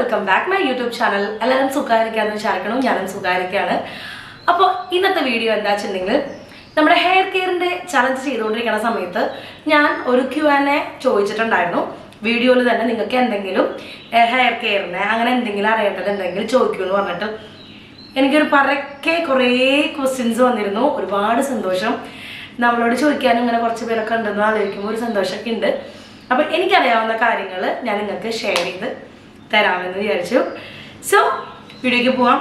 Welcome back my YouTube channel എല്ലാവരും സുഖമായിരിക്കാന്ന് വിചാരിക്കണം. ഞാനും സുഖമായിരിക്കാണ് അപ്പോൾ ഇന്നത്തെ വീഡിയോ എന്താ വെച്ചിട്ടുണ്ടെങ്കിൽ നമ്മുടെ ഹെയർ കെയറിന്റെ ചലഞ്ച് ചെയ്തുകൊണ്ടിരിക്കുന്ന സമയത്ത് ഞാൻ ഒരു ക്യു എന്നെ ചോദിച്ചിട്ടുണ്ടായിരുന്നു. വീഡിയോയിൽ തന്നെ നിങ്ങൾക്ക് എന്തെങ്കിലും ഹെയർ കെയറിനെ അങ്ങനെ എന്തെങ്കിലും അറിയേണ്ടതുണ്ടെങ്കിൽ ചോദിക്കുമെന്ന് പറഞ്ഞിട്ട് എനിക്കൊരു പരക്കെ കുറേ ക്വസ്റ്റ്യൻസ് വന്നിരുന്നു. ഒരുപാട് സന്തോഷം. നമ്മളോട് ചോദിക്കാനും ഇങ്ങനെ കുറച്ച് പേരൊക്കെ ഉണ്ടെന്ന് ആലോചിക്കുമ്പോൾ ഒരു സന്തോഷമൊക്കെ ഉണ്ട്. അപ്പം എനിക്കറിയാവുന്ന കാര്യങ്ങൾ ഞാൻ നിങ്ങൾക്ക് ഷെയർ ചെയ്ത് തരാമെന്ന് വിചാരിച്ചു. സോ വീഡിയോയ്ക്ക് പോവാം.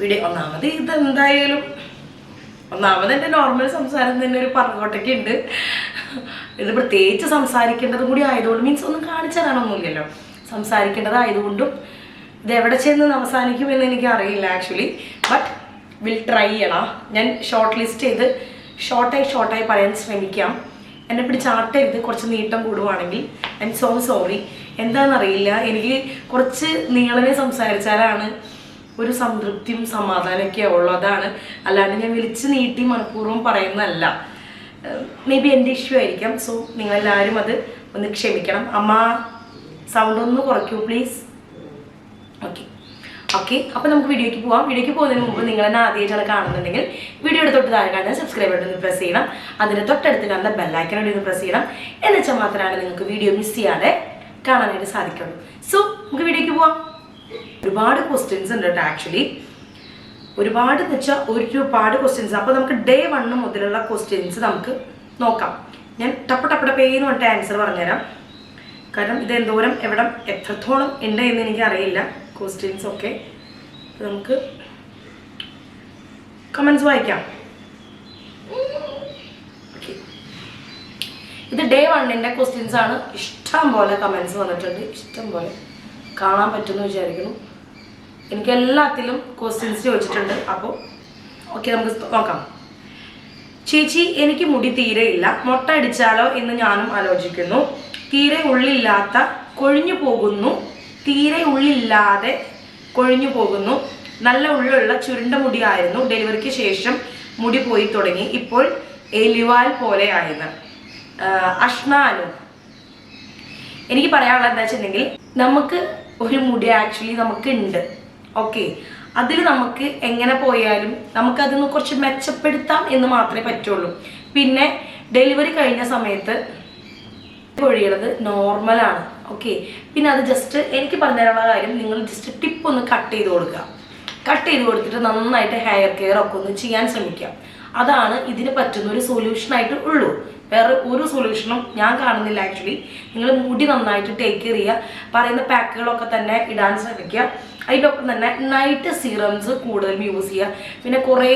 വീഡിയോ ഒന്നാമത് ഇതെന്തായാലും ഒന്നാമത് എന്റെ നോർമൽ സംസാരം തന്നെ ഒരു പറങ്കോട്ടൊക്കെ ഉണ്ട്. ഇത് പ്രത്യേകിച്ച് സംസാരിക്കേണ്ടതും കൂടി ആയതുകൊണ്ട് മീൻസ് ഒന്നും കാണിച്ചു തരാനൊന്നുമില്ലല്ലോ. സംസാരിക്കേണ്ടതായതുകൊണ്ടും ഇത് എവിടെ ചെന്ന് അവസാനിക്കുമെന്ന് എനിക്ക് അറിയില്ല ആക്ച്വലി ബട്ട് വിൽ ട്രൈ ചെയ്യണം. ഞാൻ ഷോർട്ട് ലിസ്റ്റ് ചെയ്ത് ഷോർട്ടായി ഷോർട്ടായി പറയാൻ ശ്രമിക്കാം. എന്നെ പിടിച്ച് ആട്ടരുത് കുറച്ച് നീട്ടം കൂടുവാണെങ്കിൽ. ഐ എം സോ സോറി എന്താണെന്നറിയില്ല. എനിക്ക് കുറച്ച് നീളനെ സംസാരിച്ചാലാണ് ഒരു സംതൃപ്തിയും സമാധാനമൊക്കെ ഉള്ളൂ. അതാണ്. അല്ലാണ്ട് ഞാൻ വിളിച്ച് നീട്ടി മനഃപൂർവം പറയുന്നതല്ല. മേ ബി എന്റെ ഇഷ്യൂ ആയിരിക്കാം. സോ നിങ്ങളെല്ലാവരും അത് ഒന്ന് ക്ഷമിക്കണം. അമ്മ സൗണ്ട് ഒന്ന് കുറയ്ക്കൂ പ്ലീസ് ഓക്കെ ഓക്കെ അപ്പോൾ നമുക്ക് വീഡിയോയ്ക്ക് പോവാം. വീഡിയോയ്ക്ക് പോകുന്നതിന് മുമ്പ് നിങ്ങൾ എന്നെ ആദ്യമായിട്ടാണ് കാണുന്നുണ്ടെങ്കിൽ വീഡിയോയുടെ തൊട്ട് താഴെ കാണുന്ന സബ്സ്ക്രൈബ് ബട്ടൺ പ്രസ് ചെയ്യണം. അതിന് തൊട്ടടുത്ത് കാണുന്ന ബെല്ലൈക്കനോട് ഒന്ന് പ്രസ് ചെയ്യണം. എന്നുവെച്ചാൽ മാത്രമാണ് നിങ്ങൾക്ക് വീഡിയോ മിസ് ചെയ്യാതെ കാണാനായിട്ട് സാധിക്കുള്ളൂ. സോ നമുക്ക് വീഡിയോയ്ക്ക് പോവാം. ഒരുപാട് ക്വസ്റ്റ്യൻസ് ഉണ്ട് കേട്ടോ ആക്ച്വലി ഒരുപാട് എന്ന് വെച്ചാൽ ഒരുപാട് ക്വസ്റ്റ്യൻസ് അപ്പോൾ നമുക്ക് ഡേ വണ്ണ് മുതലുള്ള ക്വസ്റ്റ്യൻസ് നമുക്ക് നോക്കാം. ഞാൻ ടപ്പ ടപ്പ ചെയ്യുന്നു പറഞ്ഞിട്ട് ആൻസർ പറഞ്ഞുതരാം. കാരണം ഇത് എന്തോരം എവിടെ എത്രത്തോളം ഉണ്ട് എന്ന് എനിക്ക് അറിയില്ല. ക്വസ്റ്റ്യൻസ് ഒക്കെ നമുക്ക് കമൻസ് വായിക്കാം. ഇത് ഡേ വണ്ണിന്റെ ക്വസ്റ്റ്യൻസ് ആണ്. ഇഷ്ടം പോലെ കമൻസ് വന്നിട്ടുണ്ട്. ഇഷ്ടം പോലെ. കാണാൻ പറ്റുമെന്ന് വിചാരിക്കുന്നു. എനിക്ക് എല്ലാത്തിലും ക്വസ്റ്റ്യൻസ് ചോദിച്ചിട്ടുണ്ട്. അപ്പോൾ ഓക്കെ നമുക്ക് നോക്കാം. ചേച്ചി എനിക്ക് മുടി തീരെ ഇല്ല. മുട്ട അടിച്ചാലോ എന്ന് ഞാനും ആലോചിക്കുന്നു. തീരെ ഉള്ളില്ലാത്ത കൊഴിഞ്ഞു പോകുന്നു. തീരെ ഉള്ളില്ലാതെ കൊഴിഞ്ഞു പോകുന്നു. നല്ല ഉള്ളുള്ള ചുരുണ്ട മുടിയായിരുന്നു. ഡെലിവറിക്ക് ശേഷം മുടി പോയി തുടങ്ങി. ഇപ്പോൾ എലിവാൽ പോലെ അഷ്ണാനു എനിക്ക് പറയാനുള്ളത് എന്താ വെച്ചിട്ടുണ്ടെങ്കിൽ നമുക്ക് ഒരു മുടി ആക്ച്വലി നമുക്ക് ഉണ്ട് ഓക്കെ അതിൽ നമുക്ക് എങ്ങനെ പോയാലും നമുക്കതിന് കുറച്ച് മെച്ചപ്പെടുത്താം എന്ന് മാത്രമേ പറ്റുള്ളൂ. പിന്നെ ഡെലിവറി കഴിഞ്ഞ സമയത്ത് പൊഴിയണത് നോർമലാണ് ഓക്കെ പിന്നെ അത് ജസ്റ്റ് എനിക്ക് പറഞ്ഞുതരാനുള്ള കാര്യം നിങ്ങൾ ജസ്റ്റ് ടിപ്പ് ഒന്ന് കട്ട് ചെയ്ത് കൊടുക്കുക. കട്ട് ചെയ്ത് കൊടുത്തിട്ട് നന്നായിട്ട് ഹെയർ കെയർ ഒക്കെ ഒന്ന് ചെയ്യാൻ ശ്രമിക്കുക. അതാണ് ഇതിന് പറ്റുന്ന ഒരു സൊല്യൂഷനായിട്ട് ഉള്ളൂ. വേറെ ഒരു സൊല്യൂഷനും ഞാൻ കാണുന്നില്ല ആക്ച്വലി നിങ്ങൾ മുടി നന്നായിട്ട് ടേക്ക് കെയർ ചെയ്യുക. പറയുന്ന പാക്കുകളൊക്കെ തന്നെ ഇടാൻ ശ്രമിക്കുക. അതിന്റെ ഒപ്പം തന്നെ നൈറ്റ് സീറംസ് കൂടുതലും യൂസ് ചെയ്യുക. പിന്നെ കുറേ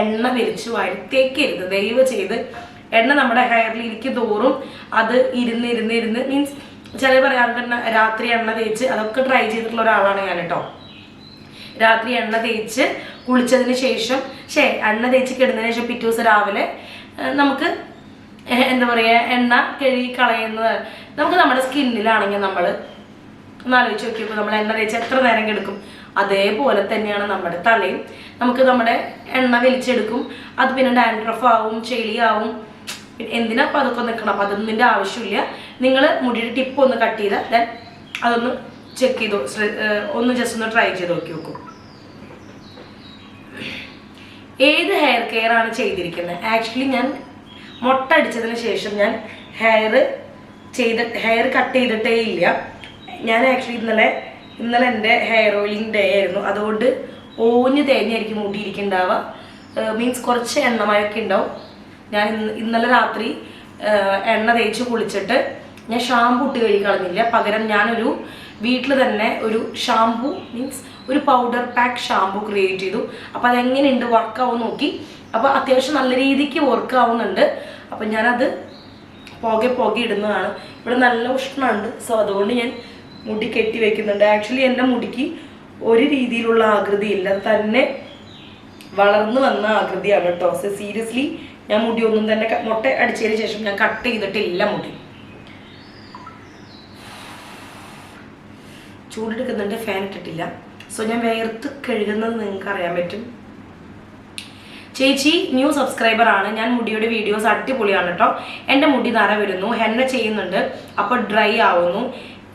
എണ്ണ വലിച്ചു വാരി തേക്കരുത്. ദയവ് ചെയ്ത് എണ്ണ നമ്മുടെ ഹെയറിൽ ഇരിക്കും തോറും അത് ഇരുന്ന് ഇരുന്ന് ഇരുന്ന് മീൻസ് ചില പറയാറുണ്ട് രാത്രി എണ്ണ തേച്ച് അതൊക്കെ ട്രൈ ചെയ്തിട്ടുള്ള ഒരാളാണ് ഞാൻ കേട്ടോ രാത്രി എണ്ണ തേച്ച് കുളിച്ചതിന് ശേഷം ശേ എണ്ണ തേച്ച് കിടന്നതിന് ശേഷം പിറ്റേ ദിവസം രാവിലെ നമുക്ക് എന്താ പറയുക എണ്ണ കഴുകി കളയുന്നത്. നമുക്ക് നമ്മുടെ സ്കിന്നിലാണെങ്കിൽ നമ്മൾ ഒന്നാലോചിച്ച് നോക്കിയപ്പോൾ നമ്മൾ എണ്ണ തേച്ച് എത്ര നേരം കിടക്കും? അതേപോലെ തന്നെയാണ് നമ്മുടെ തലയും. നമുക്ക് നമ്മുടെ എണ്ണ വലിച്ചെടുക്കും. അത് പിന്നെ ഡാൻഡ്രഫ് ആവും ചെളിയാവും എന്തിനാ അപ്പം അതൊക്കെ നിൽക്കണം? അപ്പം അതൊന്നിന്റെ ആവശ്യമില്ല. നിങ്ങൾ മുടിയുടെ ടിപ്പ് ഒന്ന് കട്ട് ചെയ്താൽ ദെൻ അതൊന്ന് ചെക്ക് ചെയ്തു ഒന്ന് ജസ്റ്റ് ഒന്ന് ട്രൈ ചെയ്ത് നോക്കി നോക്കൂ. ഏത് ഹെയർ കെയർ ആണ് ചെയ്തിരിക്കുന്നത്? ആക്ച്വലി ഞാൻ മുട്ട അടിച്ചതിന് ശേഷം ഞാൻ ഹെയർ ചെയ്ത ഹെയർ കട്ട് ചെയ്തിട്ടേ ഇല്ല. ഞാൻ ആക്ച്വലി ഇന്നലെ ഇന്നലെ എന്റെ ഹെയർ ഓയിലിംഗ് ഡേ ആയിരുന്നു. അതുകൊണ്ട് ഓഞ്ഞ് തേഞ്ഞായിരിക്കും മൂട്ടിയിരിക്കുന്നുണ്ടാവുക മീൻസ് കുറച്ച് എണ്ണമയൊക്കെ ഉണ്ടാവും. ഞാൻ ഇന്ന് ഇന്നലെ രാത്രി എണ്ണ തേച്ച് കുളിച്ചിട്ട് ഞാൻ ഷാമ്പു ഇട്ട് കഴുകി കളഞ്ഞില്ല. പകരം ഞാനൊരു വീട്ടിൽ തന്നെ ഒരു ഷാമ്പു മീൻസ് ഒരു പൗഡർ പാക്ക് ഷാമ്പു ക്രിയേറ്റ് ചെയ്തു. അപ്പോൾ അതെങ്ങനെയുണ്ട്? വർക്ക് ആവും നോക്കി. അപ്പോൾ അത്യാവശ്യം നല്ല രീതിക്ക് വർക്ക് ആവുന്നുണ്ട്. അപ്പം ഞാനത് പുക പുക ഇടുന്നതാണ്. ഇവിടെ നല്ല ഉഷ്ണമുണ്ട്. സോ അതുകൊണ്ട് ഞാൻ മുടി കെട്ടി വെക്കുന്നുണ്ട്. ആക്ച്വലി എന്റെ മുടിക്ക് ഒരു രീതിയിലുള്ള ആകൃതി ഇല്ല. തന്നെ വളർന്നു വന്ന ആകൃതിയാണ് കേട്ടോ. സോ സീരിയസ്ലി ഞാൻ മുടി ഒന്നും തന്നെ മുട്ട അടിച്ചതിന് ശേഷം ഞാൻ കട്ട് ചെയ്തിട്ടില്ല മുടി. ചൂടെടുക്കുന്നുണ്ട് ഫാൻ ഇട്ടിട്ടില്ല. സോ ഞാൻ വേർത്ത് കഴുകുന്നത് നിങ്ങൾക്ക് അറിയാൻ പറ്റും. ചേച്ചി ന്യൂ സബ്സ്ക്രൈബർ ആണ്. ഞാൻ മുടിയുടെ വീഡിയോസ് അടിപൊളിയാണ് കേട്ടോ എന്റെ മുടി നര വരുന്നു. ഹെന്ന ചെയ്യുന്നുണ്ട്. അപ്പോൾ ഡ്രൈ ആവുന്നു.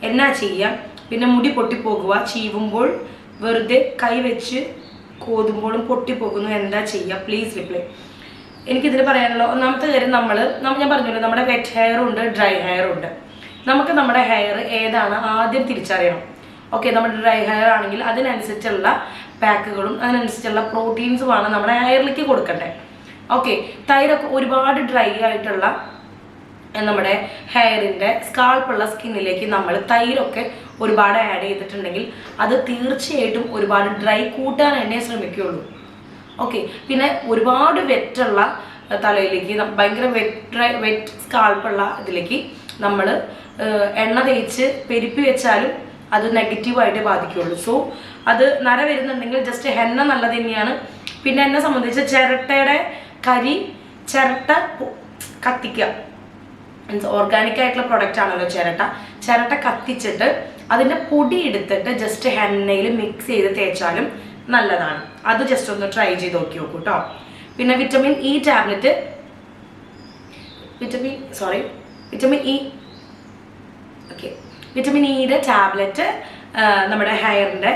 എന്നാ ചെയ്യാം? പിന്നെ മുടി പൊട്ടിപ്പോകുക ചീവുമ്പോൾ വെറുതെ കൈ വെച്ച് കോതുമ്പോഴും പൊട്ടിപ്പോകുന്നു. എന്താ ചെയ്യുക പ്ലീസ് റിപ്ലൈ എനിക്കിതിൽ പറയാനുള്ള? ഒന്നാമത്തെ കാര്യം നമ്മൾ ഞാൻ പറഞ്ഞല്ലോ നമ്മുടെ വെറ്റ് ഹെയർ ഉണ്ട് ഡ്രൈ ഹെയർ ഉണ്ട്. നമുക്ക് നമ്മുടെ ഹെയർ ഏതാണ് ആദ്യം തിരിച്ചറിയണം. ഓക്കെ നമ്മുടെ ഡ്രൈ ഹെയർ ആണെങ്കിൽ അതിനനുസരിച്ചുള്ള പാക്കുകളും അതിനനുസരിച്ചുള്ള പ്രോട്ടീൻസുമാണ് നമ്മുടെ ഹെയറിലേക്ക് കൊടുക്കണ്ടേ. ഓക്കെ തൈരൊക്കെ ഒരുപാട് ഡ്രൈ ആയിട്ടുള്ള നമ്മുടെ ഹെയറിന്റെ സ്കാൾപ്പുള്ള സ്കിന്നിലേക്ക് നമ്മൾ തൈരൊക്കെ ഒരുപാട് ആഡ് ചെയ്തിട്ടുണ്ടെങ്കിൽ അത് തീർച്ചയായിട്ടും ഒരുപാട് ഡ്രൈ കൂട്ടാൻ തന്നെ ശ്രമിക്കുകയുള്ളൂ ഓക്കെ പിന്നെ ഒരുപാട് വെറ്റുള്ള തലയിലേക്ക് ഭയങ്കര വെറ്റ് വെറ്റ് സ്കാൾപ്പുള്ള ഇതിലേക്ക് നമ്മൾ എണ്ണ തേച്ച് പെരുപ്പി വെച്ചാലും അത് നെഗറ്റീവായിട്ട് ബാധിക്കുകയുള്ളൂ സോ അത് നര വരുന്നുണ്ടെങ്കിൽ ജസ്റ്റ് ഹെന്ന നല്ലത് തന്നെയാണ്. പിന്നെ എന്നെ സംബന്ധിച്ച് ചിരട്ടയുടെ കരി ചിരട്ട കത്തിക്കുക മീൻസ് ഓർഗാനിക് ആയിട്ടുള്ള പ്രൊഡക്റ്റ് ആണല്ലോ ചിരട്ട. ചിരട്ട കത്തിച്ചിട്ട് അതിന്റെ പൊടി എടുത്തിട്ട് ജസ്റ്റ് എണ്ണയിൽ മിക്സ് ചെയ്ത് തേച്ചാലും നല്ലതാണ്. അത് ജസ്റ്റ് ഒന്ന് ട്രൈ ചെയ്ത് നോക്കി നോക്കൂ കേട്ടോ പിന്നെ vitamin E tablet vitamin sorry vitamin E okay vitamin ഇയുടെ ടാബ്ലറ്റ് നമ്മുടെ ഹെയറിന്റെ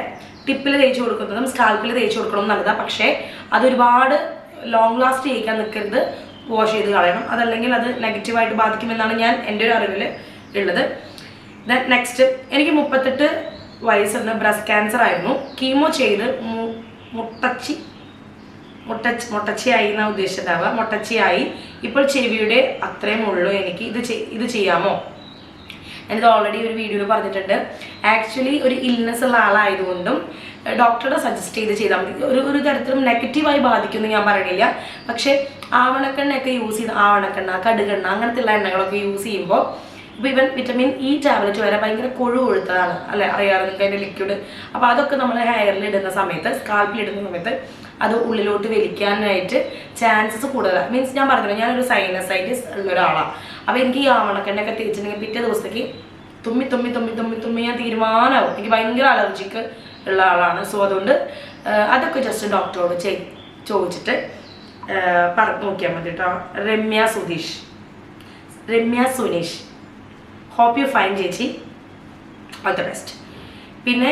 ടിപ്പിൽ തേച്ച് കൊടുക്കുന്നതും. സ്കാൽപ്പിൽ തേച്ച് കൊടുക്കണം നല്ലതാണ് പക്ഷേ അതൊരുപാട് ലോങ് ലാസ്റ്റ് ചെയ്യിക്കാൻ നിൽക്കരുത് വാഷ് ചെയ്ത് കളയണം. അതല്ലെങ്കിൽ അത് നെഗറ്റീവായിട്ട് ബാധിക്കുമെന്നാണ് ഞാൻ എന്റെ ഒരു അറിവിൽ ഉള്ളത്. ദെൻ നെക്സ്റ്റ് എനിക്ക് മുപ്പത്തെട്ട് വയസ്സുണ്ട് ബ്രസ്റ്റ് ക്യാൻസർ ആയിരുന്നു. കീമോ ചെയ്ത് മുട്ടച്ചി മുട്ടച്ചി മുട്ടച്ചിയായി എന്നാണ് ഉദ്ദേശിച്ചതാവുക മുട്ടച്ചിയായി. ഇപ്പോൾ ചെവിയുടെ അത്രയും ഉള്ളൂ എനിക്ക്. ഇത് ഇത് ചെയ്യാമോ? ഞാനിത് ഓൾറെഡി ഒരു വീഡിയോയിൽ പറഞ്ഞിട്ടുണ്ട്. ആക്ച്വലി ഒരു ഇൽനെസ് ഉള്ള ആളായതുകൊണ്ടും ഡോക്ടറുടെ സജസ്റ്റ് ചെയ്ത് ചെയ്താൽ മതി. ഒരു ഒരു തരത്തിലും നെഗറ്റീവായി ബാധിക്കുമെന്ന് ഞാൻ പറയുന്നില്ല പക്ഷേ ആവണക്കെണ്ണയൊക്കെ യൂസ് ചെയ്ത് ആവണക്കെണ്ണ കടുകെണ്ണ അങ്ങനത്തെ ഉള്ള എണ്ണകളൊക്കെ യൂസ് ചെയ്യുമ്പോൾ ഇപ്പോൾ ഇവൻ വിറ്റമിൻ ഇ ടാബ്ലറ്റ് വരെ ഭയങ്കര കൊഴു കൊഴുത്തതാണ് അല്ലെ? അറിയാതെ നിങ്ങൾക്ക് അതിന്റെ ലിക്വിഡ് അപ്പോൾ അതൊക്കെ നമ്മൾ ഹെയറിൽ ഇടുന്ന സമയത്ത് സ്കാൽപ്പിൽ ഇടുന്ന സമയത്ത് അത് ഉള്ളിലോട്ട് വലിക്കാനായിട്ട് ചാൻസസ് കൂടുതലാണ് മീൻസ് ഞാൻ പറഞ്ഞില്ല ഞാനൊരു സൈനസൈറ്റിസ് ഉള്ള ഒരാളാണ് അപ്പോൾ എനിക്ക് ഈ ആവണക്കെണ്ണയൊക്കെ തേച്ചിട്ടുണ്ടെങ്കിൽ പിറ്റേ ദിവസത്തേക്ക് തുമ്മി തുമ്മി തുമ്മി തുമ്മി തുമ്മി ഞാൻ തീരുമാനമാവും. എനിക്ക് ഭയങ്കര അലർജിക്ക് ഉള്ള ആളാണ്. സോ അതുകൊണ്ട് അതൊക്കെ ജസ്റ്റ് ഡോക്ടറോട് ചോദിച്ചിട്ട് പറഞ്ഞു നോക്കിയാൽ മതി കേട്ടോ Ramya Sudheesh. Ramya Suneesh. Hope you fine ചേച്ചി. ഓൾ ദ ബെസ്റ്റ് പിന്നെ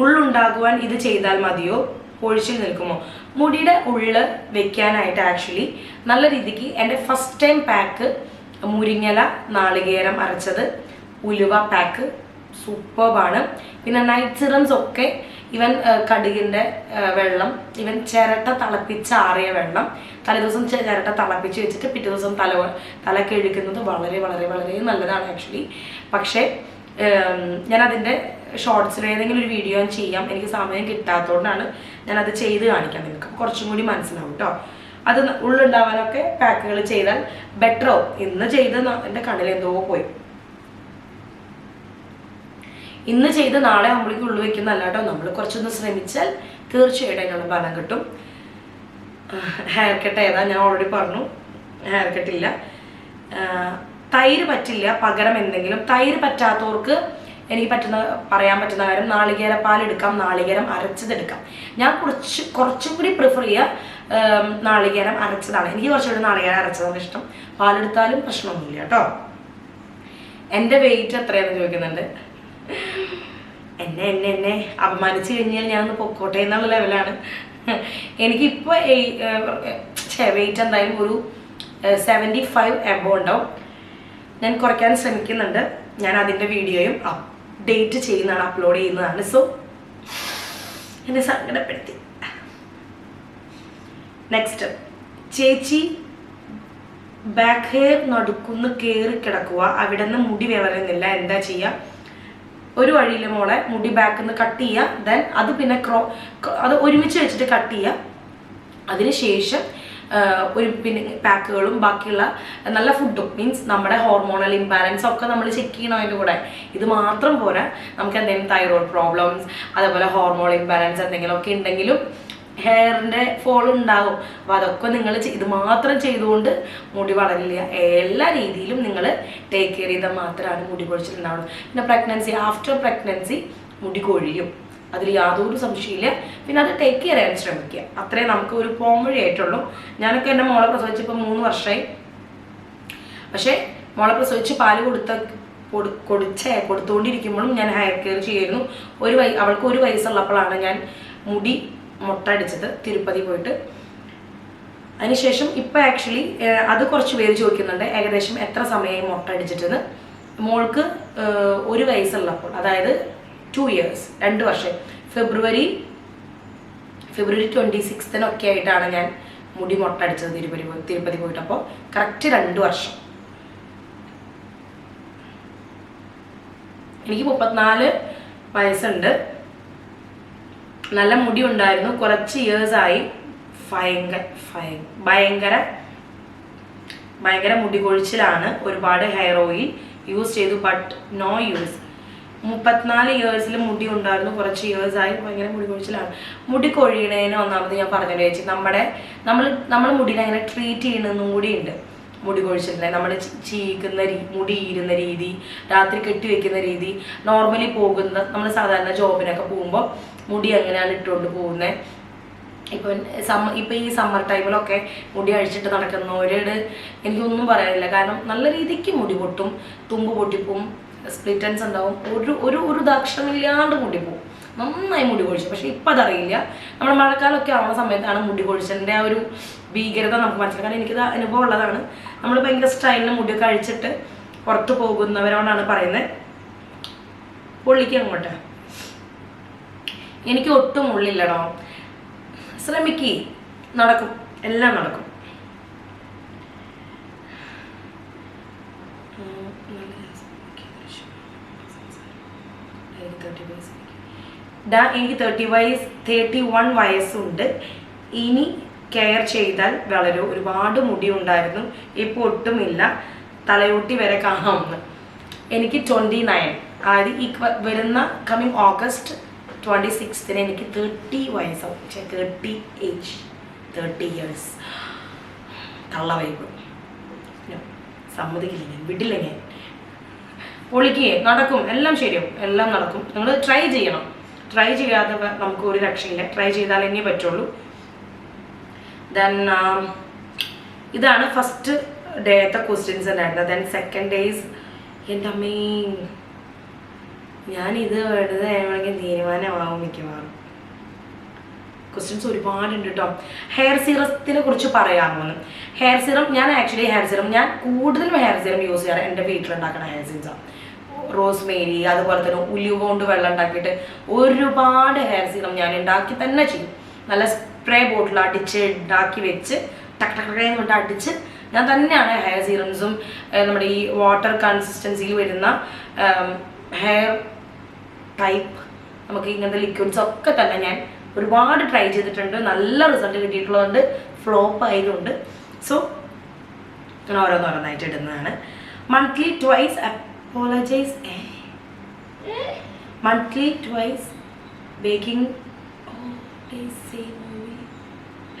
ഉള്ളുണ്ടാകുവാൻ ഇത് ചെയ്താൽ മതിയോ? പൊഴിച്ചിൽ നിൽക്കുമോ? മുടിയുടെ ഉള്ള് വെക്കാനായിട്ട് ആക്ച്വലി നല്ല രീതിക്ക് എന്റെ ഫസ്റ്റ് ടൈം പാക്ക് മുരിങ്ങല നാളികേരം അരച്ചത് ഉലുവ പാക്ക് സൂപ്പർബാണ് പിന്നെ നൈറ്റ് ഒക്കെ ഇവൻ കടുകിന്റെ വെള്ളം ഇവൻ ചിരട്ട തിളപ്പിച്ചാറിയ വെള്ളം തലേദിവസം ദിവസം ചിരട്ട തിളപ്പിച്ച് വെച്ചിട്ട് പിറ്റേ ദിവസം തല തല കഴുകുന്നത് വളരെ വളരെ വളരെ നല്ലതാണ് ആക്ച്വലി പക്ഷേ ഞാനതിന്റെ ഷോർട്സിൽ ഏതെങ്കിലും ഒരു വീഡിയോ ചെയ്യാം. എനിക്ക് സമയം കിട്ടാത്തതുകൊണ്ടാണ് ഞാനത് ചെയ്ത് കാണിക്കാം നിങ്ങൾക്ക് കുറച്ചും കൂടി മനസ്സിലാവും കേട്ടോ അത് ഉള്ളുണ്ടാവാനൊക്കെ പാക്കുകൾ ചെയ്താൽ ബെറ്ററോ ഇന്ന് ചെയ്ത് എന്റെ കണ്ണിൽ എന്തോ പോയി. ഇന്ന് ചെയ്ത് നാളെ നമ്മൾക്ക് ഉള്ളു വെക്കുന്നല്ല കേട്ടോ നമ്മൾ കുറച്ചൊന്ന് ശ്രമിച്ചാൽ തീർച്ചയായിട്ടും അതിനുള്ള ഫലം കിട്ടും. ഹെയർ കട്ട് ഏതാ? ഞാൻ ഓൾറെഡി പറഞ്ഞു. ഹെയർ കട്ടില്ല തൈര് പറ്റില്ല. പകരം എന്തെങ്കിലും തൈര് പറ്റാത്തവർക്ക് എനിക്ക് പറ്റുന്ന പറയാൻ പറ്റുന്ന കാര്യം നാളികേര പാൽ എടുക്കാം. നാളികേരം അരച്ചതെടുക്കാം. ഞാൻ കുറച്ച് കുറച്ചും കൂടി പ്രിഫർ ചെയ്യുക നാളികേരം അരച്ചതാണ്. എനിക്ക് കുറച്ചുകൂടി നാളികേരം അരച്ചതാണ് ഇഷ്ടം. പാലെടുത്താലും പ്രശ്നമൊന്നുമില്ല കേട്ടോ. എന്റെ വെയിറ്റ് എത്രയാണെന്ന് ചോദിക്കുന്നുണ്ട്. എന്നെ എന്നെ എന്നെ അപമാനിച്ചു കഴിഞ്ഞാൽ ഞാൻ ഒന്ന് പൊക്കോട്ടെ എന്നുള്ള ലെവലാണ് എനിക്കിപ്പോൾ വെയിറ്റ് എന്തായാലും ഒരു സെവന്റി ഫൈവ് എബോ ഉണ്ടാവും. ഞാൻ കുറയ്ക്കാൻ ശ്രമിക്കുന്നുണ്ട്. ഞാൻ അതിന്റെ വീഡിയോയും അപ്ഡേറ്റ് ചെയ്യുന്നതാണ് അപ്ലോഡ് ചെയ്യുന്നതാണ്. സോ എന്നെ സങ്കടപ്പെടുത്തി. നെക്സ്റ്റ് ചേച്ചി ബാക്ക് ഹെയർ നടുക്കുന്ന് കയറി കിടക്കുക അവിടെ നിന്ന് മുടി വളരുന്നില്ല. എന്താ ചെയ്യുക ഒരു വഴിയിൽ മോളെ മുടി ബാക്കിൽ നിന്ന് കട്ട് ചെയ്യുക ദെൻ അത് പിന്നെ ക്രോ അത് ഒരുമിച്ച് വെച്ചിട്ട് കട്ട് ചെയ്യുക അതിനുശേഷം ഒരു പിന്നെ പാക്കുകളും ബാക്കിയുള്ള നല്ല ഫുഡും മീൻസ് നമ്മുടെ ഹോർമോണൽ ഇംബാലൻസ് ഒക്കെ നമ്മൾ ചെക്ക് ചെയ്യണം അതിന്റെ കൂടെ. ഇത് മാത്രം പോരാ. നമുക്ക് എന്തെങ്കിലും തൈറോയ്ഡ് പ്രോബ്ലംസ് അതേപോലെ ഹോർമോൺ ഇംബാലൻസ് എന്തെങ്കിലുമൊക്കെ ഉണ്ടെങ്കിലും ഹെയറിന്റെ ഫോൾ ഉണ്ടാവും. അപ്പോൾ അതൊക്കെ നിങ്ങൾ ഇത് മാത്രം ചെയ്തുകൊണ്ട് മുടി വളരില്ല എല്ലാ രീതിയിലും നിങ്ങൾ ടേക്ക് കെയർ ചെയ്താൽ മാത്രമാണ് മുടി കൊഴിച്ചിലുണ്ടാവുള്ളൂ പിന്നെ പ്രഗ്നൻസി ആഫ്റ്റർ പ്രഗ്നൻസി മുടി കൊഴിയും. അതിൽ യാതൊരു സംശയമില്ല പിന്നെ അത് ടേക്ക് കെയർ ചെയ്യാൻ ശ്രമിക്കുക. അത്രേ നമുക്ക് ഒരു പോംവഴി ആയിട്ടുള്ളൂ. ഞാനൊക്കെ എന്റെ മോളെ പ്രസവിച്ചപ്പോൾ മൂന്ന് വർഷമായി പക്ഷേ മോളെ പ്രസവിച്ച് പാൽ കൊടുത്ത കൊടു കൊടുച്ച കൊടുത്തുകൊണ്ടിരിക്കുമ്പോഴും ഞാൻ ഹെയർ കെയർ ചെയ്യായിരുന്നു. ഒരു വയ അവൾക്ക് ഒരു വയസ്സുള്ളപ്പോഴാണ് ഞാൻ മുടി മുട്ട അടിച്ചത് തിരുപ്പതി പോയിട്ട്. അതിനുശേഷം ഇപ്പോൾ ആക്ച്വലി അത് കുറച്ച് പേര് ചോദിക്കുന്നുണ്ട് ഏകദേശം എത്ര സമയമായി മുട്ട അടിച്ചിട്ടെന്ന്. മോൾക്ക് ഒരു വയസ്സുള്ളപ്പോൾ അതായത് ടു ഇയേഴ്സ് രണ്ട് വർഷം. ഫെബ്രുവരി ഫെബ്രുവരി ട്വന്റി സിക്സ്തിനൊക്കെ ആയിട്ടാണ് ഞാൻ മുടി മുട്ട അടിച്ചത് തിരുപ്പതി പോയി തിരുപ്പതി പോയിട്ട് അപ്പോൾ കറക്റ്റ് രണ്ട് വർഷം. എനിക്ക് മുപ്പത്തിനാല് വയസ്സുണ്ട്. നല്ല മുടി ഉണ്ടായിരുന്നു കുറച്ച് ഇയേഴ്സ് ആയി. ഭയങ്കര ഭയ- ഭയങ്കര ഭയങ്കര മുടി കൊഴിച്ചിലാണ് ഒരുപാട് ഹെയർ ഓയിൽ യൂസ് ചെയ്തു ബട്ട് നോ യൂസ് മുപ്പത്തിനാല് ഇയേഴ്സിൽ മുടി ഉണ്ടായിരുന്നു കുറച്ച് ഇയേഴ്സ് ആയി ഭയങ്കര മുടി കൊഴിച്ചിലാണ് മുടി കൊഴിയണേന് ഒന്നാമത് ഞാൻ പറഞ്ഞു ചേച്ചി നമ്മുടെ നമ്മൾ നമ്മൾ മുടിനെ അങ്ങനെ ട്രീറ്റ് ചെയ്യണമെന്നും കൂടിയുണ്ട്. മുടി കൊഴിച്ചിലിനെ നമ്മൾ ചീക്കുന്ന രീ മുടി ഈരുന്ന രീതി രാത്രി കെട്ടി വെക്കുന്ന രീതി നോർമലി പോകുന്ന നമ്മൾ സാധാരണ ജോബിനൊക്കെ പോകുമ്പോൾ മുടി അങ്ങനെയാണ് ഇട്ടുകൊണ്ട് പോകുന്നത് ഇപ്പം സമ്മ ഇപ്പം ഈ സമ്മർ ടൈമിലൊക്കെ മുടി അഴിച്ചിട്ട് നടക്കുന്നവരോട് എനിക്കൊന്നും പറയാനില്ല. കാരണം നല്ല രീതിക്ക് മുടി പൊട്ടും തുമ്പ് പൊട്ടിപ്പോവും സ്പ്ലിറ്റൻസ് ഉണ്ടാവും. ഒരു ഒരു ഒരു ദക്ഷണമില്ലാണ്ട് മുടി പോവും. നന്നായി മുടി കൊഴിച്ചു. പക്ഷെ ഇപ്പം അതറിയില്ല. നമ്മുടെ മഴക്കാലമൊക്കെ ആവുന്ന സമയത്താണ് മുടി കൊഴിച്ചതിന്റെ ആ ഒരു ഭീകരത നമുക്ക് മനസ്സിലാക്കാൻ എനിക്കത് അനുഭവം ഉള്ളതാണ്. നമ്മൾ ഭയങ്കര സ്റ്റൈലിന് മുടിയൊക്കെ അഴിച്ചിട്ട് പുറത്ത് പോകുന്നവരോടാണ് പറയുന്നത്. പൊള്ളിക്ക് അങ്ങോട്ട്. എനിക്ക് ഒട്ടും ഉള്ളില്ലടോ. ശ്രമിക്ക്. നടക്കും. എല്ലാം നടക്കും. ഡാ എനിക്ക് തേർട്ടി വയസ്സ് തേർട്ടി വൺ വയസ്സുണ്ട്. ഇനി കെയർ ചെയ്താൽ വളരെ. ഒരുപാട് മുടി ഉണ്ടായിരുന്നു ഇപ്പോൾ ഒട്ടുമില്ല. തലയൂട്ടി വരെ കാണാമെന്ന് എനിക്ക് ട്വന്റി നയൻ അതായത് ഈ വരുന്ന കമ്മിങ് ഓഗസ്റ്റ് ട്വന്റി സിക്സ്തിന് എനിക്ക് തേർട്ടി വയസ്സാവും. തേർട്ടി ഏജ് തേർട്ടി ഇയേഴ്സ് കള്ള വൈബ് സമ്മതിക്കില്ല ഞാൻ വിടില്ല ഞാൻ. പൊളിക്കുകയെ നടക്കും എല്ലാം ശരിയാവും എല്ലാം നടക്കും. നിങ്ങൾ ട്രൈ ചെയ്യണം. ട്രൈ ചെയ്യാതെ നമുക്ക് ഒരു രക്ഷയില്ല. ട്രൈ ചെയ്താൽ ഇനി പറ്റുള്ളൂ. ദെൻ ഇതാണ് ഫസ്റ്റ് ഡേത്തെ ക്വസ്റ്റ്യൻസ് ഉണ്ടായിരുന്നത്. ദെൻ സെക്കൻഡ് ഡേയ്സ് എന്റെ അമ്മേ ഞാൻ ഇത് വെറുതെ വേണമെങ്കിൽ തീരുമാനമാവും മിക്കവാറും. ക്വസ്റ്റ്യൻസ് ഒരുപാടുണ്ട് കേട്ടോ ഹെയർ സീറത്തിനെ കുറിച്ച് പറയാമോന്ന് ഹെയർ സീറം ഞാൻ ആക്ച്വലി ഹെയർ സീറം ഞാൻ കൂടുതലും ഹെയർ സീറം യൂസ് ചെയ്യാറ് എന്റെ വീട്ടിലുണ്ടാക്കുന്ന ഹെയർ സീറംസാണ് റോസ് മേരി അതുപോലെ തന്നെ ഉലുവ കൊണ്ട് വെള്ളം ഉണ്ടാക്കിയിട്ട് ഒരുപാട് ഹെയർ സീറം ഞാൻ ഉണ്ടാക്കി തന്നെ ചെയ്യും. നല്ല സ്പ്രേ ബോട്ടിൽ അടിച്ച് ഉണ്ടാക്കി വെച്ച് ടക്ക് ടക്ക് ടക്ക് കൊണ്ട് അടിച്ച് ഞാൻ തന്നെയാണ് ഹെയർ സീറംസും നമ്മുടെ ഈ വാട്ടർ കൺസിസ്റ്റൻസിയിൽ വരുന്ന ഹെയർ ടൈപ്പ് നമുക്ക് ഇങ്ങനത്തെ ലിക്വിഡ്സ് ഒക്കെ തന്നെ ഞാൻ ഒരുപാട് ട്രൈ ചെയ്തിട്ടുണ്ട്. നല്ല റിസൾട്ട് കിട്ടിയിട്ടുള്ളതുകൊണ്ട് ഫ്ലോപ്പ് ആയതുകൊണ്ട്. സോ ഞാൻ ഓരോന്നോരോന്നായിട്ട് ഇടുന്നതാണ്. Monthly twice apologise monthly twice baking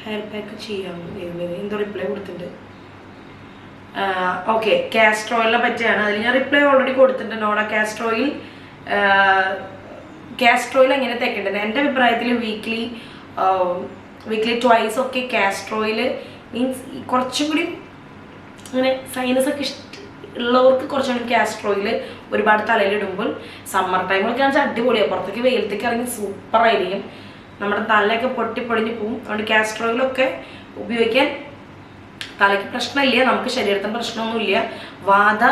hair pack ചെയ്യാം. എന്തോ റിപ്ലൈ കൊടുത്തിട്ടുണ്ട്. ഓക്കെ കാസ്ട്രോയിലിനെ പറ്റിയാണ്. അതിൽ ഞാൻ റിപ്ലൈ ഓൾറെഡി കൊടുത്തിട്ടുണ്ട്. നോഡ കാസ്ട്രോയിൽ കാസ്ട്രോയിൽ എങ്ങനെ തേക്കേണ്ടത്? എന്റെ അഭിപ്രായത്തിൽ വീക്ക്ലി വീക്ക്ലി ട്വൈസ് ഒക്കെ കാസ്ട്രോയിൽ മീൻസ് കുറച്ചും കൂടി അങ്ങനെ സൈനസ് ഒക്കെ ഇഷ്ടം ഉള്ളവർക്ക് കുറച്ചും കൂടി കാസ്ട്രോയിൽ ഒരുപാട് തലയിലിടുമ്പോൾ സമ്മർ ടൈമിലൊക്കെ ആണെന്ന് അടിപൊളിയാണ് പുറത്തേക്ക് വെയിലത്തേക്ക് ഇറങ്ങി സൂപ്പറായിരിക്കും നമ്മുടെ തലയൊക്കെ പൊട്ടിപ്പൊടിഞ്ഞ് പോവും. അതുകൊണ്ട് കാസ്ട്രോയിലൊക്കെ ഉപയോഗിക്കാൻ തലയ്ക്ക് പ്രശ്നമില്ല. നമുക്ക് ശരീരത്തിന് പ്രശ്നമൊന്നുമില്ല. വാദ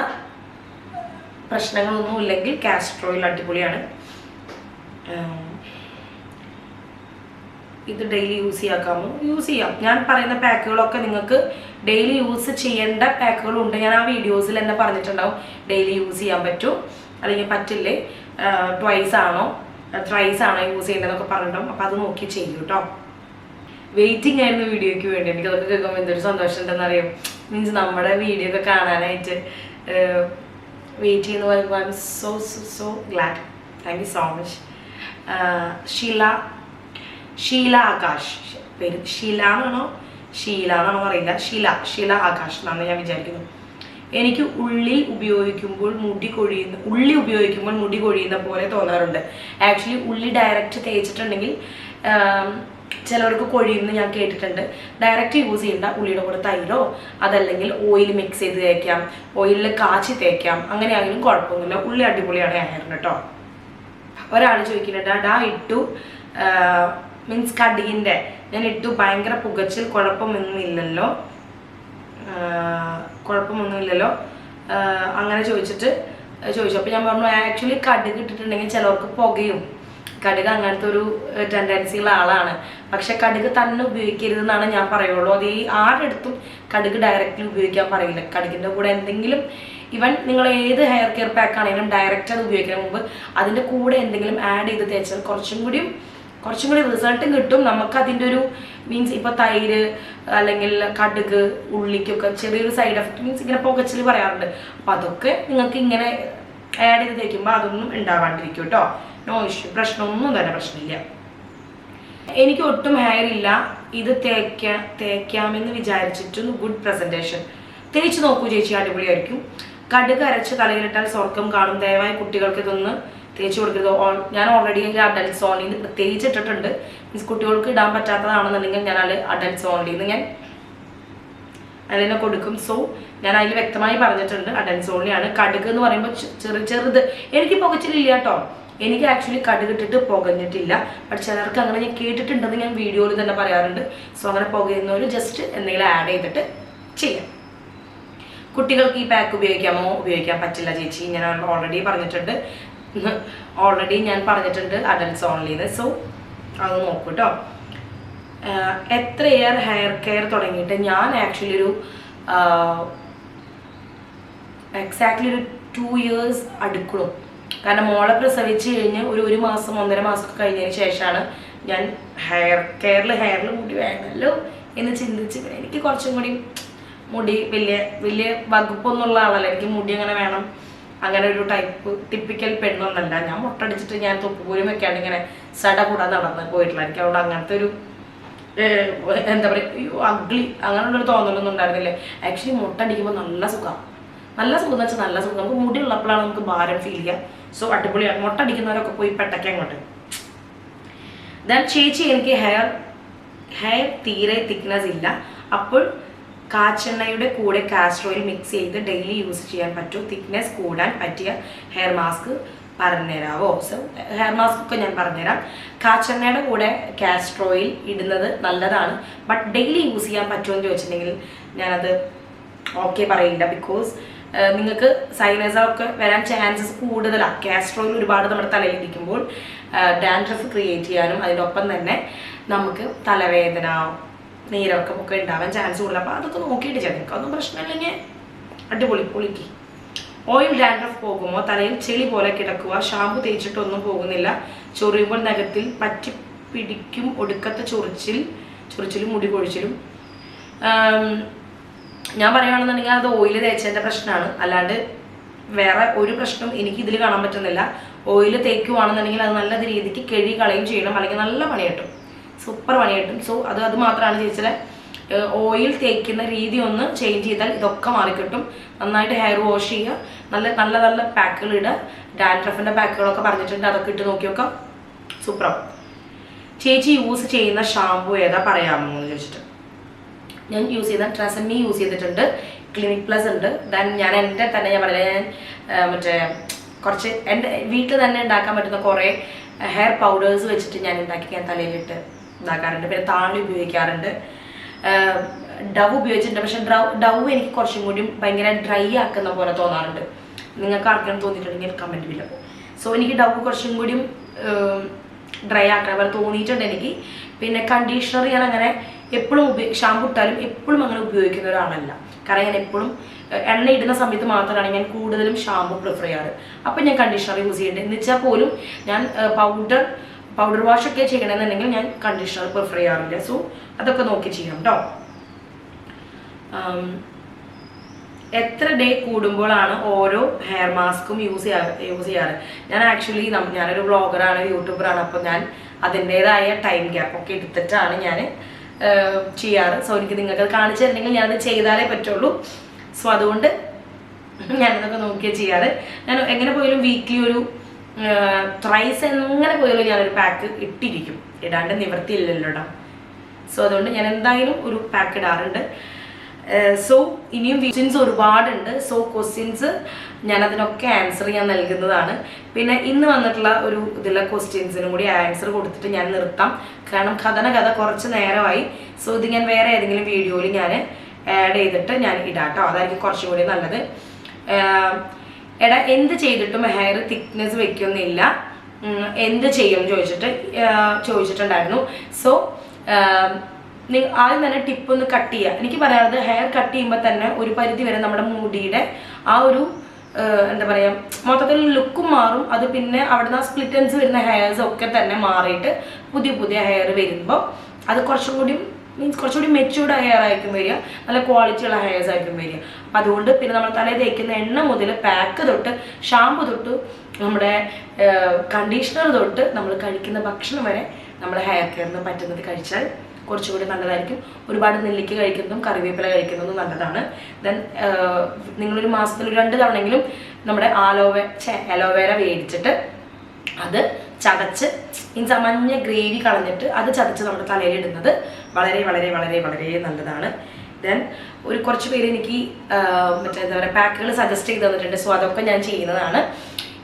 പ്രശ്നങ്ങളൊന്നും ഇല്ലെങ്കിൽ കാസ്ട്രോയിൽ അടിപൊളിയാണ്. ഇത് ഡെയിലി യൂസ് ചെയ്യാക്കാമോ? യൂസ് ചെയ്യാം. ഞാൻ പറയുന്ന പാക്കുകളൊക്കെ നിങ്ങൾക്ക് ഡെയിലി യൂസ് ചെയ്യേണ്ട പാക്കുകളുണ്ട് ഞാൻ ആ വീഡിയോസിൽ തന്നെ പറഞ്ഞിട്ടുണ്ടാവും. ഡെയിലി യൂസ് ചെയ്യാൻ പറ്റും. അല്ലെങ്കിൽ പറ്റില്ലേ? ട്വൈസ് ആണോ? ത്രൈസ് ആണോ യൂസ് ചെയ്യേണ്ടതെന്നൊക്കെ പറഞ്ഞിട്ടുണ്ടാവും. അപ്പോൾ അത് നോക്കി ചെയ്യൂ കേട്ടോ വെയിറ്റിംഗ് ആയിരുന്നു വീഡിയോയ്ക്ക് വേണ്ടി. എനിക്ക് അതൊക്കെ കേൾക്കുമ്പോൾ എന്തൊരു സന്തോഷം ഉണ്ടെന്നറിയാം മീൻസ് നമ്മുടെ വീഡിയോ ഒക്കെ കാണാനായിട്ട് വെയിറ്റ് ചെയ്യുന്ന പറയുമ്പോൾ I'm so so so glad thank you so much Sheela Sheela Akash പേര് ഷീല എന്നാണോ? ഷീല എന്നാണോ അറിയില്ല ഷീല ഷീല ആകാശ് എന്നാണ് ഞാൻ വിചാരിക്കുന്നത് എനിക്ക് ഉള്ളി ഉപയോഗിക്കുമ്പോൾ മുടി കൊഴിയുന്ന ഉള്ളി ഉപയോഗിക്കുമ്പോൾ മുടി കൊഴിയുന്ന പോലെ തോന്നാറുണ്ട്. ആക്ച്വലി ഉള്ളി ഡയറക്റ്റ് തേച്ചിട്ടുണ്ടെങ്കിൽ ആം, ചിലവർക്ക് കൊഴിയുമെന്ന് ഞാൻ കേട്ടിട്ടുണ്ട്. ഡയറക്റ്റ് യൂസ് ചെയ്യേണ്ട ഉള്ളിയുടെ കൂടെ തൈരോ അതല്ലെങ്കിൽ ഓയിൽ മിക്സ് ചെയ്ത് തേക്കാം. ഓയിലിൽ കാച്ചി തേക്കാം. അങ്ങനെയാണെങ്കിലും കുഴപ്പമൊന്നുമില്ല. ഉള്ളി അടിപൊളിയാണ് ആയിരുന്നു കേട്ടോ. ഒരാൾ ചോദിക്കുന്നുണ്ട് ഡാ ഇട്ടു മീൻസ് കടീന്റെ ഞാൻ ഇട്ടു ഭയങ്കര പുകച്ചിൽ കുഴപ്പമൊന്നുമില്ലല്ലോ. കുഴപ്പമൊന്നുമില്ലല്ലോ. അങ്ങനെ ചോദിച്ചിട്ട് ചോദിച്ചു. അപ്പോൾ ഞാൻ പറഞ്ഞു ആക്ച്വലി കടുക് ഇട്ടിട്ടുണ്ടെങ്കിൽ ചിലവർക്ക് പുകയും. കടുക് അങ്ങനത്തെ ഒരു ടെൻഡൻസി ഉള്ള ആളാണ്. പക്ഷെ കടുക് തന്നെ ഉപയോഗിക്കരുത് എന്നാണ് ഞാൻ പറയുള്ളൂ. അത് ഈ ആരെടുത്തും കടുക് ഡയറക്റ്റ്ലി ഉപയോഗിക്കാൻ പറയില്ല. കടുകിന്റെ കൂടെ എന്തെങ്കിലും ഇവൻ നിങ്ങൾ ഏത് ഹെയർ കെയർ പാക്ക് ആണെങ്കിലും ഡയറക്റ്റ് അത് ഉപയോഗിക്കുന്ന മുമ്പ് അതിന്റെ കൂടെ എന്തെങ്കിലും ആഡ് ചെയ്ത് തേച്ചാൽ കുറച്ചും കൂടിയും കുറച്ചും കൂടി റിസൾട്ടും കിട്ടും. നമുക്ക് അതിന്റെ ഒരു മീൻസ് ഇപ്പോൾ തൈര് അല്ലെങ്കിൽ കടുക് ഉള്ളിക്കൊക്കെ ചെറിയൊരു സൈഡ് എഫക്റ്റ് മീൻസ് ഇങ്ങനെ പുകച്ചിൽ പറയാറുണ്ട്. അപ്പോൾ അതൊക്കെ നിങ്ങൾക്ക് ഇങ്ങനെ ആഡ് ചെയ്ത് തേക്കുമ്പോൾ അതൊന്നും ഉണ്ടാവാണ്ടിരിക്കും കേട്ടോ. നോ ഇഷ്യൂ പ്രശ്നമൊന്നും തന്നെ പ്രശ്നമില്ല. എനിക്ക് ഒട്ടും ഹെയർ ഇല്ല. ഇത് തേക്ക തേക്കാമെന്ന് വിചാരിച്ചിട്ടൊന്ന് ഗുഡ് പ്രസന്റേഷൻ തേച്ച് നോക്കൂ ചേച്ചി അടിപൊളിയായിരിക്കും. കടുക് അരച്ച് തലയിലിട്ടാൽ സ്വർഗം കാണും. ദയവായി കുട്ടികൾക്ക് ഇതൊന്ന് തേച്ച് കൊടുക്കരുത്. ഓൾ- ഞാൻ ഓൾറെഡി അഡൽട്സ് ഓൺലി നിന്ന് പ്രത്യേകിച്ച് ഇട്ടിട്ടുണ്ട് മീൻസ് കുട്ടികൾക്ക് ഇടാൻ പറ്റാത്തതാണെന്നുണ്ടെങ്കിൽ ഞാൻ അത് അഡൽട്സ് ഓൺലി നിന്ന് ഞാൻ അതിനെ കൊടുക്കും. സോ ഞാൻ അതിൽ വ്യക്തമായി പറഞ്ഞിട്ടുണ്ട്. അഡൽട്സ് ഓൺലി ആണ്. കടുക് എന്ന് പറയുമ്പോൾ ചെറു ചെറുത്. എനിക്ക് പുകച്ചിലില്ല കേട്ടോ. എനിക്ക് ആക്ച്വലി കടുകിട്ടിട്ട് പുകഞ്ഞിട്ടില്ല. പക്ഷെ ചിലർക്ക് അങ്ങനെ ഞാൻ കേട്ടിട്ടുണ്ടെന്ന് ഞാൻ വീഡിയോയിൽ തന്നെ പറയാറുണ്ട്. സോ അങ്ങനെ പുകയുന്നവർ ജസ്റ്റ് എന്തെങ്കിലും ആഡ് ചെയ്തിട്ട് ചെയ്യാം. കുട്ടികൾക്ക് ഈ പാക്ക് ഉപയോഗിക്കാമോ? ഉപയോഗിക്കാൻ പറ്റില്ല ചേച്ചി. ഞാൻ ഓൾറെഡി പറഞ്ഞിട്ടുണ്ട്. ഓൾറെഡി ഞാൻ പറഞ്ഞിട്ടുണ്ട് അഡൽസ് ഓൺലിന്ന് സോ അത് നോക്കൂ കേട്ടോ എത്ര ഇയർ ഹെയർ കെയർ തുടങ്ങിയിട്ട് ഞാൻ ആക്ച്വലി ഒരു എക്സാക്ട്ലി ഒരു ടു ഇയേഴ്സ് അടുക്കണം. കാരണം മോളെ പ്രസവിച്ച് കഴിഞ്ഞ് ഒരു ഒരു മാസം ഒന്നര മാസമൊക്കെ കഴിഞ്ഞതിന് ശേഷമാണ് ഞാൻ ഹെയർ കെയറിൽ ഹെയറിൽ മുടി വേണമല്ലോ എന്ന് ചിന്തിച്ച് എനിക്ക് കുറച്ചും കൂടി മുടി വലിയ വലിയ വകുപ്പൊന്നുള്ള ആളല്ല. എനിക്ക് മുടി അങ്ങനെ വേണം? അങ്ങനെ ഒരു ടൈപ്പ് ടിപ്പിക്കൽ പെണ്ണൊന്നല്ല. ഞാൻ മുട്ടടിച്ചിട്ട് ഞാൻ തൊപ്പുപോലും വെക്കാണ്ട് ഇങ്ങനെ സട കൂടാതെ നടന്ന് പോയിട്ടില്ല എനിക്ക് അവിടെ അങ്ങനത്തെ ഒരു എന്താ പറയുക അഗ്ലി അങ്ങനെയുള്ളൊരു തോന്നലൊന്നും ഉണ്ടായിരുന്നില്ലേ. ആക്ച്വലി മുട്ടടിക്കുമ്പോൾ നല്ല സുഖമാണ് നല്ല സുഖം എന്ന് വെച്ചാൽ നല്ല സുഖം. നമുക്ക് മുടി ഉള്ളപ്പോഴാണ് നമുക്ക് ഭാരം ഫീൽ ചെയ്യുക സോ അടിപൊളിയാണ് മുട്ടടിക്കുന്നവരൊക്കെ പോയി പെട്ടയ്ക്ക് അങ്ങോട്ട്. ദൻ ചേച്ചി എനിക്ക് ഹെയർ ഹെയർ തീരെ തിക്നെസ് ഇല്ല. അപ്പോൾ കാച്ചെണ്ണയുടെ കൂടെ കാസ്റ്റർ ഓയിൽ മിക്സ് ചെയ്ത് ഡെയിലി യൂസ് ചെയ്യാൻ പറ്റും. തിക്നെസ് കൂടാൻ പറ്റിയ ഹെയർ മാസ്ക് പറഞ്ഞുതരാവോ? സോ ഹെയർ മാസ്ക് ഒക്കെ ഞാൻ പറഞ്ഞുതരാം. കാച്ചെണ്ണയുടെ കൂടെ കാസ്റ്റർ ഓയിൽ ഇടുന്നത് നല്ലതാണ്. ബട്ട് ഡെയിലി യൂസ് ചെയ്യാൻ പറ്റുമോ എന്ന് ചോദിച്ചിട്ടുണ്ടെങ്കിൽ ഞാനത് ഓക്കെ പറയില്ല ബിക്കോസ് നിങ്ങൾക്ക് സൈനസൊക്കെ വരാൻ ചാൻസസ് കൂടുതലാണ് കാസ്ട്രോയിൽ ഒരുപാട് നമ്മുടെ തലയിലിരിക്കുമ്പോൾ ഡാൻഡ്രഫ് ക്രിയേറ്റ് ചെയ്യാനും അതിനൊപ്പം തന്നെ നമുക്ക് തലവേദന നീരൊക്കെ ഒക്കെ ഉണ്ടാവാൻ ചാൻസ് കൂടുതൽ അപ്പോൾ അതൊക്കെ നോക്കിയിട്ട് ചെയ്യാം. ഒന്നും പ്രശ്നമില്ലെങ്കിൽ അടിപൊളി പൊളിക്ക്. ഓയിൽ ഡാൻഡ്രഫ് പോകുമ്പോൾ തലയിൽ ചെളി പോലെ കിടക്കുക. ഷാമ്പു തേച്ചിട്ടൊന്നും പോകുന്നില്ല. ചൊറിയുമ്പോൾ നഖത്തിൽ പറ്റി പിടിക്കും. ഒടുക്കത്തെ ചൊറിച്ചിൽ ചൊറിച്ചിലും മുടി കൊഴിച്ചിലും. ഞാൻ പറയുകയാണെന്നുണ്ടെങ്കിൽ അത് ഓയിൽ തേച്ചതിന്റെ പ്രശ്നമാണ്. അല്ലാണ്ട് വേറെ ഒരു പ്രശ്നം എനിക്ക് ഇതിൽ കാണാൻ പറ്റുന്നില്ല. ഓയിൽ തേക്കുവാണെന്നുണ്ടെങ്കിൽ അത് നല്ല രീതിക്ക് കഴുകി കളയും ചെയ്യണം. അല്ലെങ്കിൽ നല്ല പണി കിട്ടും. സൂപ്പർ പണി കിട്ടും. സോ അത് അത് മാത്രമാണ് ചേച്ചിയുടെ ഓയിൽ തേക്കുന്ന രീതി ഒന്ന് ചേഞ്ച് ചെയ്താൽ ഇതൊക്കെ മാറിക്കിട്ടും നന്നായിട്ട് ഹെയർ വാഷ് ചെയ്യുക. നല്ല നല്ല നല്ല പാക്കുകൾ ഇടുക. ഡാൻഡ്രഫിന്റെ പാക്കുകളൊക്കെ പറഞ്ഞിട്ടുണ്ട്. അതൊക്കെ ഇട്ട് നോക്കിയൊക്കെ. സൂപ്പറാവും ചേച്ചി യൂസ് ചെയ്യുന്ന ഷാമ്പു ഏതാ പറയാമോ? ഞാൻ യൂസ് ചെയ്ത ട്രസമ്മി യൂസ് ചെയ്തിട്ടുണ്ട്. ക്ലിനിക് പ്ലസ് ഉണ്ട്. ദാൻ ഞാൻ എന്റെ തന്നെ ഞാൻ പറയാം ഞാൻ മറ്റേ കുറച്ച് എന്റെ വീട്ടിൽ തന്നെ ഉണ്ടാക്കാൻ പറ്റുന്ന കുറേ ഹെയർ പൗഡേഴ്സ് വെച്ചിട്ട് ഞാൻ ഉണ്ടാക്കി ഞാൻ തലയിലിട്ട് ഇതാക്കാറുണ്ട് പിന്നെ താളി ഉപയോഗിക്കാറുണ്ട്. ഡവ് ഉപയോഗിച്ചിട്ടുണ്ട്. പക്ഷെ ഡവ് ഡവ് എനിക്ക് കുറച്ചും കൂടി ഭയങ്കര ഡ്രൈ ആക്കുന്ന പോലെ തോന്നാറുണ്ട്. നിങ്ങൾക്ക് ആർക്കും തോന്നിയിട്ടുണ്ടെങ്കിൽ കമന്റ് ബില്ലോ സോ എനിക്ക് ഡവ് കുറച്ചും കൂടിയും ഡ്രൈ ആക്കാൻ പോലെ തോന്നിയിട്ടുണ്ട് എനിക്ക്. പിന്നെ കണ്ടീഷണർ ഞാൻ അങ്ങനെ എപ്പോഴും ഉപയോഗി ഷാമ്പു ഇട്ടാലും എപ്പോഴും അങ്ങനെ ഉപയോഗിക്കുന്ന ഒരാളല്ല. കാരണം ഞാൻ എപ്പോഴും എണ്ണ ഇടുന്ന സമയത്ത് മാത്രമാണ് ഞാൻ കൂടുതലും ഷാമ്പു പ്രിഫർ ചെയ്യാറ്. അപ്പം ഞാൻ കണ്ടീഷണർ യൂസ് ചെയ്യുന്നുണ്ട് എന്ന് വെച്ചാൽ പോലും ഞാൻ പൗഡർ പൗഡർ വാഷ് ഒക്കെ ചെയ്യണമെന്നുണ്ടെങ്കിൽ ഞാൻ കണ്ടീഷണർ പ്രിഫർ ചെയ്യാറില്ല. സോ അതൊക്കെ നോക്കി ചെയ്യാം കേട്ടോ എത്ര ഡേ കൂടുമ്പോഴാണ് ഓരോ ഹെയർ മാസ്കും യൂസ് ചെയ്യാറ് യൂസ് ചെയ്യാറ്? ഞാൻ ആക്ച്വലി ഞാനൊരു ബ്ലോഗറാണ് യൂട്യൂബറാണ് അപ്പോൾ ഞാൻ അതിന്റെതായ ടൈം ഗ്യാപ്പ് ഒക്കെ എടുത്തിട്ടാണ് ഞാൻ ചെയ്യാറ്. സോ എനിക്ക് നിങ്ങൾക്ക് കാണിച്ചു തരണമെങ്കിൽ ഞാനത് ചെയ്താലേ പറ്റുള്ളൂ. സോ അതുകൊണ്ട് ഞാനതൊക്കെ നോക്കിയാൽ ചെയ്യാറ്. ഞാൻ എങ്ങനെ പോയാലും വീക്ക്ലി ഒരു ത്രൈസ് എങ്ങനെ പോയാലും ഞാനൊരു പാക്ക് ഇട്ടിരിക്കും. ഇടാണ്ട് നിവർത്തിയില്ലല്ലോ സോ അതുകൊണ്ട് ഞാൻ എന്തായാലും ഒരു പാക്ക് ഇടാറുണ്ട്. സോ ഇനിയും ക്വസ്റ്റ്യൻസ് ഒരുപാടുണ്ട്. സോ ക്വസ്റ്റ്യൻസ് ഞാൻ അതിനൊക്കെ ആൻസർ ഞാൻ നൽകുന്നതാണ്. പിന്നെ ഇന്ന് വന്നിട്ടുള്ള ഒരു ഇതിലെ ക്വസ്റ്റ്യൻസിനും കൂടി ആൻസർ കൊടുത്തിട്ട് ഞാൻ നിർത്താം. കാരണം കഥന കഥ കുറച്ച് നേരമായി. സോ ഇത് ഞാൻ വേറെ ഏതെങ്കിലും വീഡിയോയിൽ ഞാൻ ആഡ് ചെയ്തിട്ട് ഞാൻ ഇടാട്ടോ അതായിരിക്കും കുറച്ചും കൂടി നല്ലത്. എടാ എന്ത് ചെയ്തിട്ടും ഹെയർ തിക്നെസ് വെക്കുന്നില്ല. എന്ത് ചെയ്യും ചോദിച്ചിട്ട് ചോദിച്ചിട്ടുണ്ടായിരുന്നു. സോ ആദ്യം തന്നെ ടിപ്പ് ഒന്ന് കട്ട് ചെയ്യുക. എനിക്ക് പറയാനുള്ളത് ഹെയർ കട്ട് ചെയ്യുമ്പോൾ തന്നെ ഒരു പരിധി വരെ നമ്മുടെ മുടിയുടെ ആ ഒരു എന്താ പറയുക മൊത്തത്തിൽ ലുക്കും മാറും. അത് പിന്നെ അവിടുന്ന് ആ സ്പ്ലിറ്റൻസ് വരുന്ന ഹെയർസ് ഒക്കെ തന്നെ മാറിയിട്ട് പുതിയ പുതിയ ഹെയർ വരുമ്പോൾ അത് കുറച്ചും കൂടി മീൻസ് കുറച്ചുകൂടി മെച്ചൂർഡ് ഹെയർ ആയിരിക്കും വരിക. നല്ല ക്വാളിറ്റിയുള്ള ഹെയർസ് ആയിരിക്കും വരിക. അപ്പം അതുകൊണ്ട് പിന്നെ നമ്മൾ തലയിൽ തേക്കുന്ന എണ്ണ മുതൽ പാക്ക് തൊട്ട് ഷാമ്പു തൊട്ട് നമ്മുടെ കണ്ടീഷണർ തൊട്ട് നമ്മൾ കഴിക്കുന്ന ഭക്ഷണം വരെ നമ്മുടെ ഹെയർ കെയറിന് പറ്റുന്നത് കഴിച്ചാൽ കുറച്ചുകൂടി നല്ലതായിരിക്കും. ഒരുപാട് നെല്ലിക്ക കഴിക്കുന്നതും കറിവേപ്പില കഴിക്കുന്നതും നല്ലതാണ്. ദെൻ നിങ്ങളൊരു മാസത്തിൽ രണ്ട് തവണയെങ്കിലും നമ്മുടെ ആലോവേ അലോവേര വേടിച്ചിട്ട് അത് ചതച്ച് മീൻസ് ആ മഞ്ഞ ഗ്രേവി കളഞ്ഞിട്ട് അത് ചതച്ച് നമ്മുടെ തലയിൽ ഇടുന്നത് വളരെ വളരെ വളരെ വളരെ നല്ലതാണ്. ദെൻ ഒരു കുറച്ച് പേര് എനിക്ക് മറ്റേ എന്താ പറയുക പാക്കുകൾ സജസ്റ്റ് ചെയ്ത് തന്നിട്ടുണ്ട്. സോ അതൊക്കെ ഞാൻ ചെയ്യുന്നതാണ്.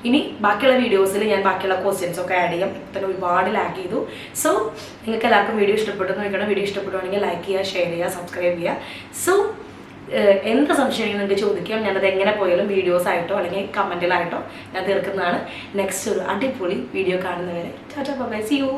ഇനി ബാക്കിയുള്ള വീഡിയോസിൽ ഞാൻ ബാക്കിയുള്ള ക്വസ്റ്റ്യൻസ് ഒക്കെ ആഡ് ചെയ്യാം. തന്നെ ഒരുപാട് ലാഗ് ചെയ്തു. സോ നിങ്ങൾക്ക് എല്ലാവർക്കും വീഡിയോ ഇഷ്ടപ്പെട്ടു നോക്കണം വീഡിയോ ഇഷ്ടപ്പെടുവാണെങ്കിൽ ലൈക്ക് ചെയ്യുക ഷെയർ ചെയ്യുക സബ്സ്ക്രൈബ് ചെയ്യുക. സോ എന്ത് സംശയം നിങ്ങൾക്ക് ചോദിക്കാം. ഞാനത് എങ്ങനെ പോയാലും വീഡിയോസ് ആയിട്ടോ അല്ലെങ്കിൽ കമന്റിലായിട്ടോ ഞാൻ തീർക്കുന്നതാണ്. നെക്സ്റ്റ് ഒരു അടിപൊളി വീഡിയോ കാണുന്നവരെ. Tata bye C U